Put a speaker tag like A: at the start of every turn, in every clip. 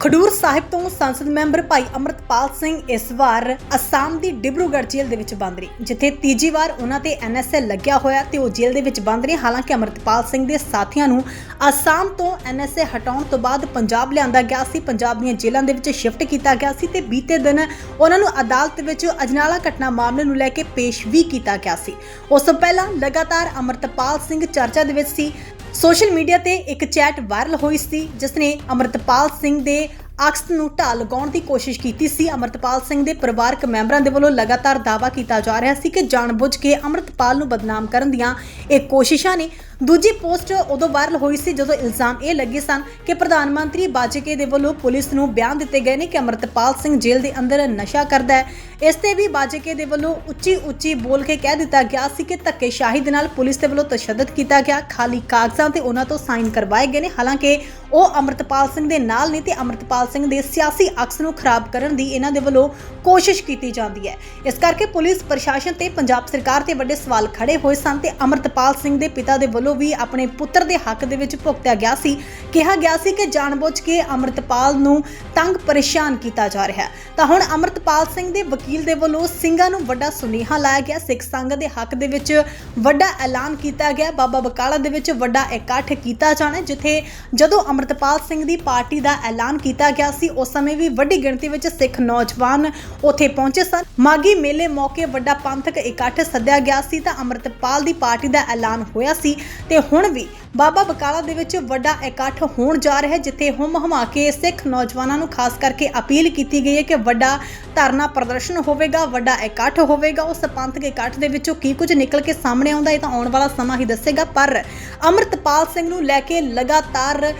A: ਖਡੂਰ ਸਾਹਿਬ ਤੋਂ ਸੰਸਦ ਮੈਂਬਰ ਭਾਈ ਅਮਰਤਪਾਲ ਸਿੰਘ ਇਸ ਵਾਰ ਅਸਾਮ ਦੀ ਡਿਬਰੂਗੜ੍ਹ ਜੇਲ੍ਹ ਦੇ ਵਿੱਚ ਬੰਦ ਨੇ ਜਿੱਥੇ ਤੀਜੀ ਵਾਰ ਉਹਨਾਂ ਤੇ ਐਨਐਸਏ ਲੱਗਿਆ ਹੋਇਆ ਤੇ ਉਹ ਜੇਲ੍ਹ ਦੇ ਵਿੱਚ ਬੰਦ ਰਹੇ। ਹਾਲਾਂਕਿ ਅਮਰਤਪਾਲ ਸਿੰਘ ਦੇ ਸਾਥੀਆਂ ਨੂੰ ਅਸਾਮ ਤੋਂ ਐਨਐਸਏ ਹਟਾਉਣ ਤੋਂ ਬਾਅਦ ਪੰਜਾਬ ਲਿਆਂਦਾ ਗਿਆ ਸੀ, ਪੰਜਾਬ ਦੀਆਂ ਜੇਲ੍ਹਾਂ ਦੇ ਵਿੱਚ ਸ਼ਿਫਟ ਕੀਤਾ ਗਿਆ ਸੀ ਤੇ ਬੀਤੇ ਦਿਨ ਉਹਨਾਂ ਨੂੰ ਅਦਾਲਤ ਵਿੱਚ ਅਜਨਾਲਾ ਘਟਨਾ ਮਾਮਲੇ ਨੂੰ ਲੈ ਕੇ ਪੇਸ਼ ਵੀ ਕੀਤਾ ਗਿਆ ਸੀ। ਉਸ ਤੋਂ ਪਹਿਲਾਂ ਲਗਾਤਾਰ ਅਮਰਤਪਾਲ ਸਿੰਘ ਚਰਚਾ ਦੇ ਵਿੱਚ ਸੀ ਸੋਸ਼ਲ ਮੀਡੀਆ ਤੇ ਇੱਕ ਚੈਟ ਵਾਇਰਲ ਹੋਈ ਸੀ, ਜਿਸ ਨੇ ਅਮਰਤਪਾਲ ਸਿੰਘ ਦੇ ਅਕਸ ਨੂੰ ਢਾਹ ਲਗਾਉਣ ਦੀ ਕੋਸ਼ਿਸ਼ ਕੀਤੀ ਸੀ। ਅਮਰਤਪਾਲ ਸਿੰਘ ਦੇ ਪਰਿਵਾਰਕ ਮੈਂਬਰਾਂ ਦੇ ਵੱਲੋਂ ਲਗਾਤਾਰ ਦਾਅਵਾ ਕੀਤਾ ਜਾ ਰਿਹਾ ਸੀ ਕਿ ਜਾਣਬੁੱਝ ਕੇ ਅਮਰਤਪਾਲ ਨੂੰ ਬਦਨਾਮ ਕਰਨ ਦੀਆਂ ਇਹ ਕੋਸ਼ਿਸ਼ਾਂ ਨੇ ਦੂਜੀ ਪੋਸਟ ਉਦੋਂ ਵਾਇਰਲ ਹੋਈ ਸੀ ਜਦੋਂ ਇਲਜ਼ਾਮ ਇਹ ਲੱਗੇ ਸਨ ਕਿ ਪ੍ਰਧਾਨ ਮੰਤਰੀ ਬਾਜਕੇ ਦੇ ਵੱਲੋਂ ਪੁਲਿਸ ਨੂੰ ਬਿਆਨ ਦਿੱਤੇ ਗਏ ਨੇ ਕਿ ਅਮਰਤਪਾਲ ਸਿੰਘ ਜੇਲ੍ਹ ਦੇ ਅੰਦਰ ਨਸ਼ਾ ਕਰਦਾ ਹੈ। ਇਸ ਤੇ ਵੀ ਬਾਜਕੇ ਦੇ ਵੱਲੋਂ ਉੱਚੀ ਉੱਚੀ ਬੋਲ ਕੇ ਕਹਿ ਦਿੱਤਾ ਗਿਆ ਸੀ ਕਿ ਧੱਕੇਸ਼ਾਹੀ ਦੇ ਨਾਲ ਪੁਲਿਸ ਦੇ ਵੱਲੋਂ ਤਸ਼ੱਦਦ ਕੀਤਾ ਗਿਆ। ਖਾਲੀ ਕਾਗਜ਼ਾਂ ਤੇ ਉਹਨਾਂ ਤੋਂ ਸਾਈਨ ਕਰਵਾਏ ਗਏ ਨੇ। ਹਾਲਾਂਕਿ ਉਹ ਅਮਰਤਪਾਲ ਸਿੰਘ ਦੇ ਨਾਲ ਨੇ ਤੇ ਅਮਰਤਪਾਲ ਸਿੰਘ ਦੇ ਸਿਆਸੀ ਅਕਸ ਨੂੰ ਖਰਾਬ ਕਰਨ ਦੀ ਇਹਨਾਂ ਦੇ ਵੱਲੋਂ ਕੋਸ਼ਿਸ਼ ਕੀਤੀ ਜਾਂਦੀ ਹੈ। ਇਸ ਕਰਕੇ ਪੁਲਿਸ, ਪ੍ਰਸ਼ਾਸਨ ਤੇ ਪੰਜਾਬ ਸਰਕਾਰ ਤੇ ਵੱਡੇ ਸਵਾਲ ਖੜੇ ਹੋਏ ਸਨ ਤੇ ਅਮਰਤਪਾਲ ਸਿੰਘ ਦੇ ਪਿਤਾ ਦੇ ਵੱਲੋਂ ਵੀ ਆਪਣੇ ਪੁੱਤਰ ਦੇ ਹੱਕ ਦੇ ਵਿੱਚ ਭੁਗਤਿਆ ਗਿਆ ਸੀ। ਕਿਹਾ ਗਿਆ ਸੀ ਕਿ ਜਾਣਬੁੱਝ ਕੇ ਅਮਰਤਪਾਲ ਨੂੰ ਤੰਗ ਪਰੇਸ਼ਾਨ ਕੀਤਾ ਜਾ ਰਿਹਾ ਹੈ। ਤਾਂ ਹੁਣ ਅਮਰਤਪਾਲ ਸਿੰਘ ਦੇ ਵਕੀਲ ਦੇ ਵੱਲੋਂ ਸਿੰਘਾਂ ਨੂੰ ਵੱਡਾ ਸੁਨੇਹਾ ਲਾਇਆ ਗਿਆ। ਸਿੱਖ ਸੰਘ ਦੇ ਹੱਕ ਦੇ ਵਿੱਚ ਵੱਡਾ ਐਲਾਨ ਕੀਤਾ ਗਿਆ। ਬਾਬਾ ਬਕਾਲਾ ਦੇ ਵਿੱਚ ਵੱਡਾ ਇਕੱਠ ਕੀਤਾ ਜਾਣਾ, ਜਿੱਥੇ ਜਦੋਂ ਅਮਰਤਪਾਲ ਸਿੰਘ ਦੀ ਪਾਰਟੀ ਦਾ ਐਲਾਨ ਕੀਤਾ ਗਿਆ ਸੀ, ਉਸ ਸਮੇਂ ਵੀ ਵੱਡੀ ਗਿਣਤੀ ਵਿੱਚ ਸਿੱਖ ਨੌਜਵਾਨ ਉੱਥੇ ਪਹੁੰਚੇ ਸਨ। ਮਾਗੀ ਮੇਲੇ ਮੌਕੇ ਵੱਡਾ ਪੰਥਕ ਇਕੱਠ ਸੱਦਿਆ ਗਿਆ ਸੀ। ਤਾਂ ਅਮਰਤਪਾਲ ਦੀ ਪਾਰਟੀ ਦਾ ਐਲਾਨ ਹੋਇਆ ਸੀ। ਤੇ ਹੁਣ ਵੀ ਬਾਬਾ ਬਕਾਲਾ ਦੇ ਵਿੱਚ ਵੱਡਾ ਇਕੱਠ ਹੋਣ ਜਾ ਰਿਹਾ ਹੈ, ਜਿੱਥੇ ਹੁਮ ਹਮਾ ਕੇ ਸਿੱਖ ਨੌਜਵਾਨਾਂ ਨੂੰ ਖਾਸ ਕਰਕੇ ਅਪੀਲ ਕੀਤੀ ਗਈ ਹੈ ਕਿ ਵੱਡਾ ਧਰਨਾ ਪ੍ਰਦਰਸ਼ਨ ਹੋਵੇਗਾ, ਵੱਡਾ ਇਕੱਠ ਹੋਵੇਗਾ। ਉਸ ਪੰਥਕ ਇਕੱਠ ਦੇ ਵਿੱਚੋਂ ਕੀ ਕੁਝ ਨਿਕਲ ਕੇ ਸਾਹਮਣੇ ਆਉਂਦਾ ਇਹ ਤਾਂ ਆਉਣ ਵਾਲਾ ਸਮਾਂ ਹੀ ਦੱਸੇਗਾ, ਪਰ ਅਮਰਤਪਾਲ ਸਿੰਘ ਨੂੰ ਲੈ ਕੇ ਲਗਾਤਾਰ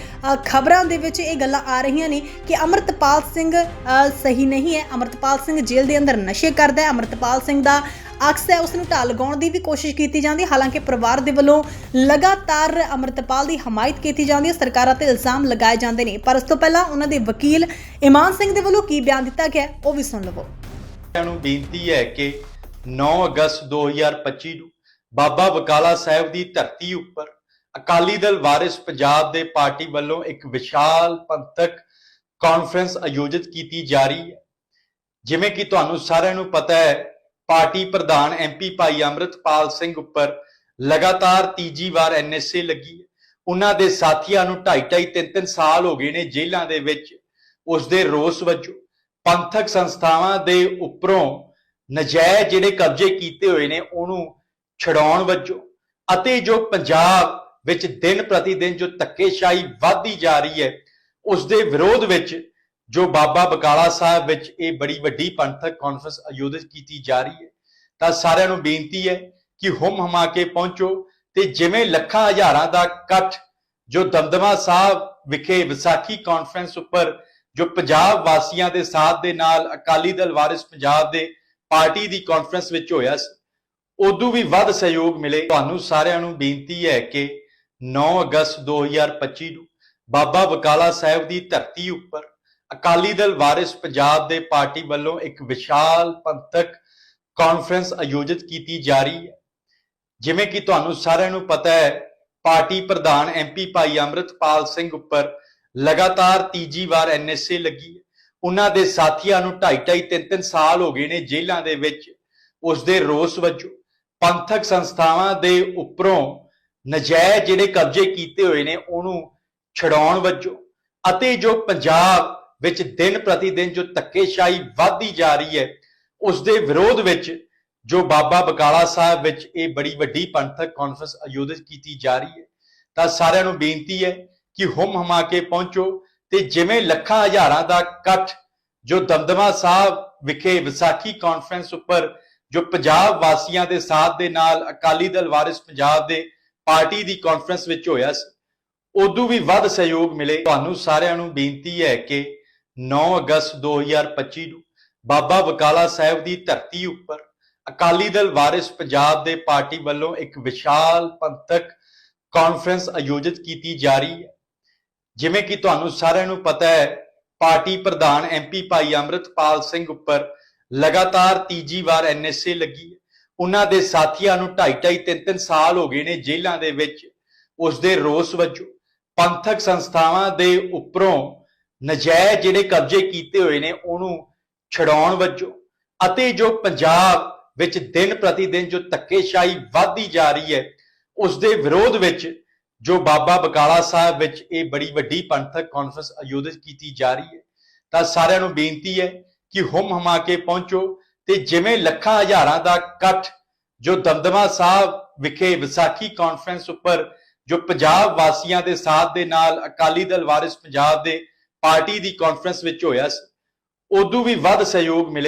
A: ਖਬਰਾਂ ਦੇ ਵਿੱਚ ਇਹ ਗੱਲਾਂ ਆ ਰਹੀਆਂ ਨੇ ਕਿ ਅਮਰਤਪਾਲ ਸਿੰਘ ਸਹੀ ਨਹੀਂ ਹੈ। ਅਮਰਤਪਾਲ ਸਿੰਘ ਜੇਲ੍ਹ ਦੇ ਅੰਦਰ ਨਸ਼ੇ ਕਰਦਾ ਹੈ। ਅਮਰਤਪਾਲ ਸਿੰਘ ਦਾ ਅਕਸ ਹੈ ਉਸ ਨੂੰ ਢਾਲ ਲਗਾਉਣ ਦੀ ਵੀ ਕੋਸ਼ਿਸ਼ ਕੀਤੀ ਜਾਂਦੀ ਹਾਲਾਂਕਿ ਪਰਿਵਾਰ ਦੇ ਵੱਲੋਂ ਲਗਾਤਾਰ ਅਮਰਤਪਾਲ ਦੀ ਹਮਾਇਤ ਕੀਤੀ ਜਾਂਦੀ ਹੈ। ਸਰਕਾਰਾਂ ਤੇ ਇਲਜ਼ਾਮ ਲਗਾਏ ਜਾਂਦੇ ਨੇ। ਪਰ ਉਸ ਤੋਂ ਪਹਿਲਾਂ ਉਹਨਾਂ ਦੇ ਵਕੀਲ ਇਮਾਨ ਸਿੰਘ ਦੇ ਵੱਲੋਂ ਕੀ ਬਿਆਨ ਦਿੱਤਾ ਗਿਆ ਉਹ ਵੀ ਸੁਣ ਲਵੋ।
B: ਨੂੰ ਬੇਨਤੀ ਹੈ ਕਿ 9 ਅਗਸਤ 2025 ਨੂੰ ਬਾਬਾ ਬਕਾਲਾ ਸਾਹਿਬ ਦੀ ਧਰਤੀ ਉੱਪਰ ਅਕਾਲੀ ਦਲ ਵਾਰਿਸ ਪੰਜਾਬ ਦੇ ਪਾਰਟੀ ਵੱਲੋਂ ਇੱਕ ਵਿਸ਼ਾਲ ਪੰਥਕ ਕਾਨਫਰੰਸ ਆਯੋਜਿਤ ਕੀਤੀ ਜਾ ਰਹੀ ਹੈ। ਜਿਵੇਂ ਕਿ ਤੁਹਾਨੂੰ ਸਾਰਿਆਂ ਨੂੰ ਪਤਾ ਹੈ ਪਾਰਟੀ ਪ੍ਰਧਾਨ ਐਮਪੀ ਭਾਈ ਅਮਰਤਪਾਲ ਸਿੰਘ ਉੱਪਰ ਲਗਾਤਾਰ ਤੀਜੀ ਵਾਰ ਐਨਐਸਏ ਲੱਗੀ ਹੈ। ਉਹਨਾਂ ਦੇ ਸਾਥੀਆਂ ਨੂੰ 2.5 3-3 ਸਾਲ ਹੋ ਗਏ ਨੇ ਜੇਲ੍ਹਾਂ ਦੇ ਵਿੱਚ। ਉਸ ਦੇ ਰੋਸ ਵਜੋਂ ਪੰਥਕ ਸੰਸਥਾਵਾਂ ਦੇ ਉੱਪਰੋਂ ਨਜਾਇਜ਼ ਜਿਹੜੇ ਕਬਜ਼ੇ ਕੀਤੇ ਹੋਏ ਨੇ, ਉਹਨੂੰ ਛਡਾਉਣ ਵਜੋਂ ਅਤੇ ਜੋ ਪੰਜਾਬ ਵਿੱਚ ਦਿਨ ਪ੍ਰਤੀ ਦਿਨ ਜੋ ਧੱਕੇਸ਼ਾਹੀ ਵਧਦੀ ਜਾ ਰਹੀ ਹੈ, ਉਸ ਦੇ ਵਿਰੋਧ ਵਿੱਚ ਜੋ ਬਾਬਾ ਬਕਾਲਾ ਸਾਹਿਬ ਵਿੱਚ ਇਹ ਬੜੀ ਵੱਡੀ ਪੰਥਕ ਕਾਨਫਰੰਸ ਆਯੋਜਿਤ ਕੀਤੀ ਜਾ ਰਹੀ ਹੈ, ਤਾਂ ਸਾਰਿਆਂ ਨੂੰ ਬੇਨਤੀ ਹੈ ਕਿ ਹੁਮ ਹਮਾ ਕੇ ਪਹੁੰਚੋ ਤੇ ਜਿਵੇਂ ਲੱਖਾਂ ਹਜ਼ਾਰਾਂ ਦਾ ਇਕੱਠ ਜੋ ਦਮਦਮਾ ਸਾਹਿਬ ਵਿਖੇ ਵਿਸਾਖੀ ਕਾਨਫਰੰਸ ਉੱਪਰ ਜੋ ਪੰਜਾਬ ਵਾਸੀਆਂ ਦੇ ਸਾਥ ਦੇ ਨਾਲ ਅਕਾਲੀ ਦਲ ਵਾਰਿਸ ਪੰਜਾਬ ਦੇ ਪਾਰਟੀ ਦੀ ਕਾਨਫਰੰਸ ਵਿੱਚ ਹੋਇਆ ਸੀ, ਉਦੋਂ ਵੀ ਵੱਧ ਸਹਿਯੋਗ ਮਿਲੇ। ਤੁਹਾਨੂੰ ਸਾਰਿਆਂ ਨੂੰ ਬੇਨਤੀ ਹੈ ਕਿ 9 ਅਗਸਤ 2025 ਨੂੰ ਬਾਬਾ ਬਕਾਲਾ ਸਾਹਿਬ ਦੀ ਧਰਤੀ ਉੱਪਰ ਅਕਾਲੀ ਦਲ ਵਾਰਿਸ ਪੰਜਾਬ ਦੇ ਪਾਰਟੀ ਵੱਲੋਂ ਇੱਕ ਵਿਸ਼ਾਲ ਪੰਥਕ ਕਾਨਫਰੰਸ ਆਯੋਜਿਤ ਕੀਤੀ ਜਾ ਰਹੀ ਹੈ। ਜਿਵੇਂ ਕਿ ਤੁਹਾਨੂੰ ਸਾਰਿਆਂ ਨੂੰ ਪਤਾ ਹੈ, ਪਾਰਟੀ ਪ੍ਰਧਾਨ ਐਮਪੀ ਭਾਈ ਅਮਰਤਪਾਲ ਸਿੰਘ ਉੱਪਰ ਲਗਾਤਾਰ ਤੀਜੀ ਵਾਰ ਐਨਐਸਏ ਲੱਗੀ ਹੈ। ਉਹਨਾਂ ਦੇ ਸਾਥੀਆਂ ਨੂੰ 2.5 3-3 ਸਾਲ ਹੋ ਗਏ ਨੇ ਜੇਲ੍ਹਾਂ ਦੇ ਵਿੱਚ। ਉਸ ਦੇ ਰੋਸ ਵਜੋਂ ਪੰਥਕ ਸੰਸਥਾਵਾਂ ਦੇ ਉੱਪਰੋਂ ਨਜਾਇਜ਼ ਜਿਹੜੇ ਕਬਜ਼ੇ ਕੀਤੇ ਹੋਏ ਨੇ, ਉਹਨੂੰ ਛਡਾਉਣ ਵਜੋਂ ਅਤੇ ਜੋ ਪੰਜਾਬ ਵਿੱਚ ਦਿਨ ਪ੍ਰਤੀ ਦਿਨ ਜੋ ਧੱਕੇਸ਼ਾਹੀ ਵਧਦੀ ਜਾ ਰਹੀ ਹੈ ਉਸ ਦੇ ਵਿਰੋਧ ਵਿੱਚ ਜੋ ਬਾਬਾ ਬਕਾਲਾ ਸਾਹਿਬ ਵਿੱਚ ਇਹ ਬੜੀ ਵੱਡੀ ਪੰਥਕ ਕਾਨਫਰੰਸ ਆਯੋਜਿਤ ਕੀਤੀ ਜਾ ਰਹੀ ਹੈ, ਤਾਂ ਸਾਰਿਆਂ ਨੂੰ ਬੇਨਤੀ ਹੈ ਕਿ ਹੁਮ ਹਮਾ ਕੇ ਪਹੁੰਚੋ ਤੇ ਜਿਵੇਂ ਲੱਖਾਂ ਹਜ਼ਾਰਾਂ ਦਾ ਇਕੱਠ ਜੋ ਦਮਦਮਾ ਸਾਹਿਬ ਵਿਖੇ ਵਿਸਾਖੀ ਕਾਨਫਰੰਸ ਉੱਪਰ ਜੋ ਪੰਜਾਬ ਵਾਸੀਆਂ ਦੇ ਸਾਥ ਦੇ ਨਾਲ ਅਕਾਲੀ ਦਲ ਵਾਰਿਸ ਪੰਜਾਬ ਦੇ ਪਾਰਟੀ ਦੀ ਕਾਨਫਰੰਸ ਵਿੱਚ ਹੋਇਆ ਸੀ, ਉਦੋਂ ਵੀ ਵੱਧ ਸਹਿਯੋਗ ਮਿਲੇ। ਤੁਹਾਨੂੰ ਸਾਰਿਆਂ ਨੂੰ ਬੇਨਤੀ ਹੈ ਕਿ 9 ਅਗਸਤ 2025 ਨੂੰ ਬਾਬਾ ਬਕਾਲਾ ਸਾਹਿਬ ਦੀ ਧਰਤੀ ਉੱਪਰ ਅਕਾਲੀ ਦਲ ਵਾਰਿਸ ਪੰਜਾਬ ਦੇ ਪਾਰਟੀ ਵੱਲੋਂ ਇੱਕ ਵਿਸ਼ਾਲ ਪੰਥਕ ਕਾਨਫਰੰਸ ਆਯੋਜਿਤ ਕੀਤੀ ਜਾ ਰਹੀ ਹੈ। ਜਿਵੇਂ ਕਿ ਤੁਹਾਨੂੰ ਸਾਰਿਆਂ ਨੂੰ ਪਤਾ ਹੈ, ਪਾਰਟੀ ਪ੍ਰਧਾਨ ਐਮਪੀ ਭਾਈ ਅਮਰਤਪਾਲ ਸਿੰਘ ਉੱਪਰ ਲਗਾਤਾਰ ਤੀਜੀ ਵਾਰ ਐਨਐਸਏ ਲੱਗੀ ਹੈ। ਉਹਨਾਂ ਦੇ ਸਾਥੀਆਂ ਨੂੰ 2.5 3-3 ਸਾਲ ਹੋ ਗਏ ਨੇ ਜੇਲ੍ਹਾਂ ਦੇ ਵਿੱਚ। ਉਸ ਦੇ ਰੋਸ ਵਜੋਂ ਪੰਥਕ ਸੰਸਥਾਵਾਂ ਦੇ ਉੱਪਰੋਂ ਨਜਾਇਜ਼ ਜਿਹੜੇ ਕਬਜ਼ੇ ਕੀਤੇ ਹੋਏ ਨੇ, ਉਹਨੂੰ ਛਡਾਉਣ ਵਜੋਂ ਅਤੇ ਜੋ ਪੰਜਾਬ ਵਿੱਚ ਦਿਨ ਪ੍ਰਤੀ ਦਿਨ ਜੋ ਧੱਕੇਸ਼ਾਹੀ ਵੱਧਦੀ ਜਾ ਰਹੀ ਹੈ ਉਸ ਦੇ ਵਿਰੋਧ ਵਿੱਚ ਜੋ ਬਾਬਾ ਬਕਾਲਾ ਸਾਹਿਬ ਵਿੱਚ ਇਹ ਬੜੀ ਵੱਡੀ ਪੰਥਕ ਕਾਨਫਰੰਸ ਆਯੋਜਿਤ ਕੀਤੀ ਜਾ ਰਹੀ ਹੈ, ਤਾਂ ਸਾਰਿਆਂ ਨੂੰ ਬੇਨਤੀ ਹੈ ਕਿ ਹੁਮ ਹਮਾ ਕੇ ਪਹੁੰਚੋ ਤੇ ਜਿਵੇਂ ਲੱਖਾਂ ਹਜ਼ਾਰਾਂ ਦਾ ਇਕੱਠ ਜੋ ਦਮਦਮਾ ਸਾਹਿਬ ਵਿਖੇ ਵਿਸਾਖੀ ਕਾਨਫਰੰਸ ਉੱਪਰ ਜੋ ਪੰਜਾਬ ਵਾਸੀਆਂ ਦੇ ਸਾਥ ਦੇ ਨਾਲ ਅਕਾਲੀ ਦਲ ਵਾਰਿਸ ਪੰਜਾਬ ਦੇ ਪਾਰਟੀ ਦੀ ਕਾਨਫਰੰਸ ਵਿੱਚ ਹੋਇਆ ਉਦੋਂ ਵੀ ਵੱਧ ਸਹਿਯੋਗ ਮਿਲੇ।